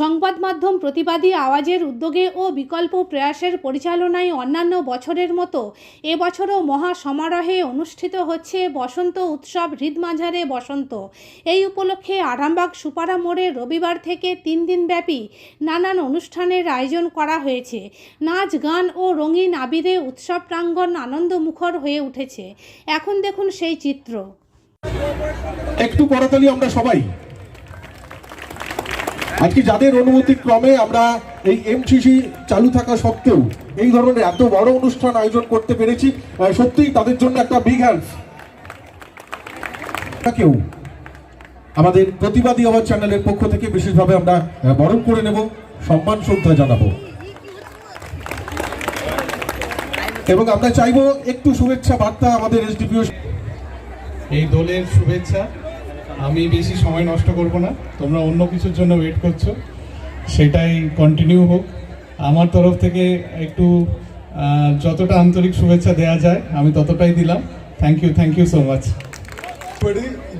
সংবাদ মাধ্যম প্রতিবাদী আওয়াজের উদ্যোগে ও বিকল্প প্রয়াসের পরিচালনায় অন্যান্য বছরের মতো এবছরও মহা সমারোহে অনুষ্ঠিত হচ্ছে বসন্ত উৎসব হৃদমাঝারে বসন্ত। এই উপলক্ষে আরামবাগ সুপারা মোড়ে রবিবার থেকে তিন দিনব্যাপী নানান অনুষ্ঠানের আয়োজন করা হয়েছে। নাচ, গান ও রঙিন আবিরে উৎসব প্রাঙ্গণ আনন্দমুখর হয়ে উঠেছে। এখন দেখুন সেই চিত্র। একটু করতালি আমরা সবাই। আজকে যাদের অনুমতি ক্রমে আমরা এই এমসিসি চালু থাকা সত্ত্বেও এই ধরনের এত বড় অনুষ্ঠান আয়োজন করতে পেরেছি সত্যিই তাদের জন্য একটা বিগ হ্যান্ডস কেউ আমাদের প্রতিবাদী আওয়াজ চ্যানেলের পক্ষ থেকে বিশেষভাবে আমরা বরণ করে নেব, সম্মান, শ্রদ্ধা জানাব। এবং আমরা চাইব একটু শুভেচ্ছা বার্তা আমাদের এসডিপিও এই দলের শুভেচ্ছা। আমি বেশি সময় নষ্ট করব না। তোমরা অন্য কিছুর জন্য ওয়েট করছ। সেটাই কন্টিনিউ হোক। আমার তরফ থেকে একটু যতটা আন্তরিক শুভেচ্ছা দেওয়া যায় আমি ততটাই দিলাম। Thank you thank you so much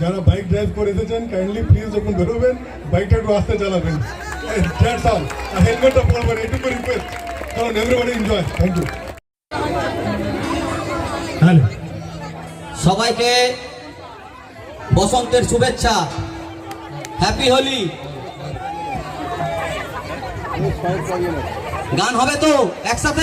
যারা বাইক ড্রাইভ করে এসেছেন কাইন্ডলি প্লিজ যখন বেরোবেন বাইকটা একটু আস্তে চালাবেন। দ্যাটস অল আর হেলমেটটা পরবেন এটুকু রিকোয়েস্ট কারণ everybody enjoy thank you hello. সবাইকে বসন্তের শুভেচ্ছা। হ্যাপি হোলি গান হবে তো? একসাথে?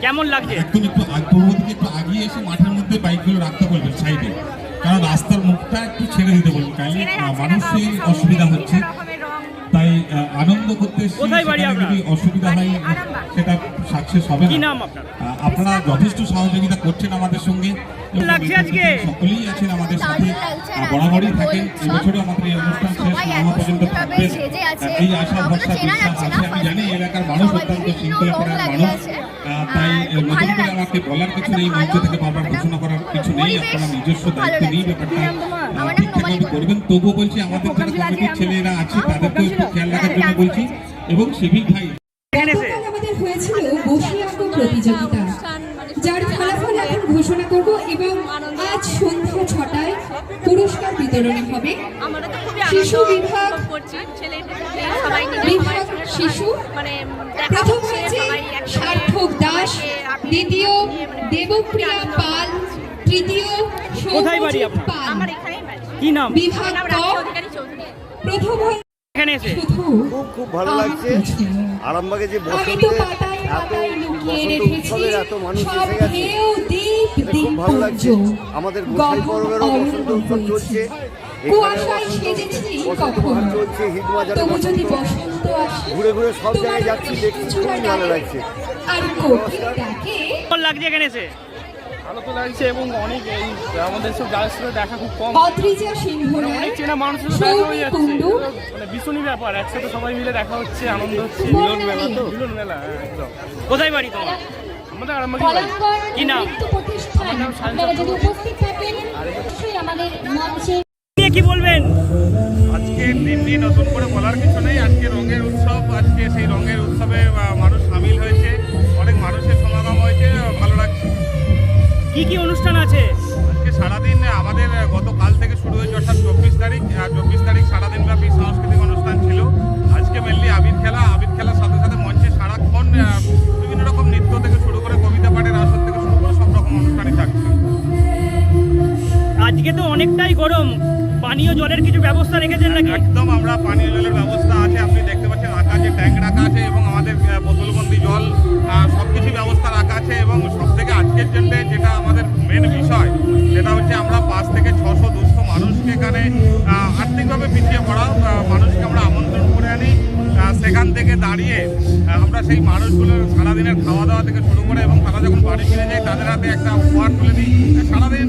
কেমন লাগছে? একদম একটু আগ- পূর্ব দিকে একটু আগিয়ে এসে মাঠের মধ্যে বাইকগুলো রাখতে বলবেন সাইডে। কারণ রাস্তার মুখটা একটু ছেড়ে দিতে বলবেন কাইন্ডলি মানুষের অসুবিধা হচ্ছে। আনন্দ করতে? যদি অসুবিধা হয় সেটা সাকসেস হবে কি না আপনার? যথেষ্ট সহযোগিতা করছেন আমাদের সঙ্গে। সকলেই আছেন আমাদের সাথে। বরাবরই থাকেন। এবছরও আমাদের এই অনুষ্ঠান শেষ না হওয়া পর্যন্ত থাকবেন এই আশা ভরসা বিশ্বাস আছে। আমি জানি এই এলাকার মানুষ অত্যন্ত শৃঙ্খলা করার মানুষ। তাই নতুন করে আমাকে বলার কিছু নেই। মঞ্চ থেকে বারবার ঘোষণা করার কিছু নেই। আপনারা নিজস্ব দায়িত্ব নিয়ে ব্যাপারটা আহ, ঠিকঠাকভাবে করবেন তবুও বলছি আমাদের যারা কমিটির ছেলেরা আছে তাদেরকেও একটু খেয়াল রাখার জন্য বলছি এবং সিভিক ভাই। আমাদের হয়েছিল বসিয়াঙ্গ প্রতিযোগিতা যার ফলাফল এখন ঘোষণা করব এবং আজ সন্ধ্যা ছটায় পুরস্কার বিতরণী হবে। শিশু বিভাগ বিভাগ শিশু। প্রথম হয়েছে সার্থক দাস দ্বিতীয় দেবপ্রিয়া পাল তৃতীয়? পাল। কি নাম? বিভাগ প্রথম এখানে এসে। খুব খুব ভালো লাগছে। আরাম আরামবাগে যে বসন্তে এত বসন্ত উৎসবের এত মানুষ এসে গেছে। খুব ভালো লাগছে। আমাদের গোসাই পর্বেরও বসন্ত উৎসব চলছে। চলছে হিট বাজারে তবু যদি বসন্ত বসন্ত আসে ঘুরে ঘুরে সব জায়গায় যাচ্ছি দেখছি কিছু খুবই ভালো লাগছে। লাগছে এখানে এসে? ভালো তো লাগছে এবং অনেক এই আমাদের সব যাদের সাথে দেখা খুব কম। অদ্রিজা অনেক চেনা মানুষের সাথে দেখা হয়ে যাচ্ছে। মানে ভীষণই ব্যাপার একসাথে সবাই মিলে দেখা হচ্ছে আনন্দ হচ্ছে। মিলন মেলা তো? মিলন মেলা হ্যাঁ, একদম। কোথায় বাড়ি তোমার? আমাদের আরামবাগি বাড়ি। কলাঙ্গর কি নাম? নৃত্য প্রতিষ্ঠান। আপনারা যদি উপস্থিত থাকেন অবশ্যই আমাদের মঞ্চে নিয়ে কি বলবেন? আজকের দিনটি নতুন করে বলার কিছু নেই। আজকে রঙের উৎসব আজকে সেই রঙের উৎসবে মানুষ সামিল হয়েছে। অনেক মানুষের সমাগম হয়েছে। কি কি অনুষ্ঠান আছে? আজকে সারাদিন আমাদের গতকাল থেকে শুরু হয়েছে অর্থাৎ চব্বিশ তারিখ চব্বিশ তারিখ সারাদিন ব্যাপী সাংস্কৃতিক অনুষ্ঠান ছিল। আজকে মেনলি আবির খেলা আবির খেলার সাথে সাথে মঞ্চে সারাক্ষণ বিভিন্ন রকম নৃত্য থেকে শুরু করে কবিতা পাঠের আসর থেকে শুরু করে সব রকম অনুষ্ঠানই থাকছে। আজকে তো অনেকটাই গরম। পানীয় জলের কিছু ব্যবস্থা রেখেছেন নাকি? একদম আমরা পানীয় জলের ব্যবস্থা আছে আপনি দেখতে পাচ্ছেন আকাশে আহ, মানুষকে আমরা আমন্ত্রণ করে আনি। সেখান থেকে দাঁড়িয়ে আমরা সেই মানুষগুলোর সারাদিনের খাওয়া দাওয়া থেকে শুরু করে এবং তারা যখন বাড়ি ফিরে যায় তাদের হাতে একটা উপহার তুলে দিই। সারাদিন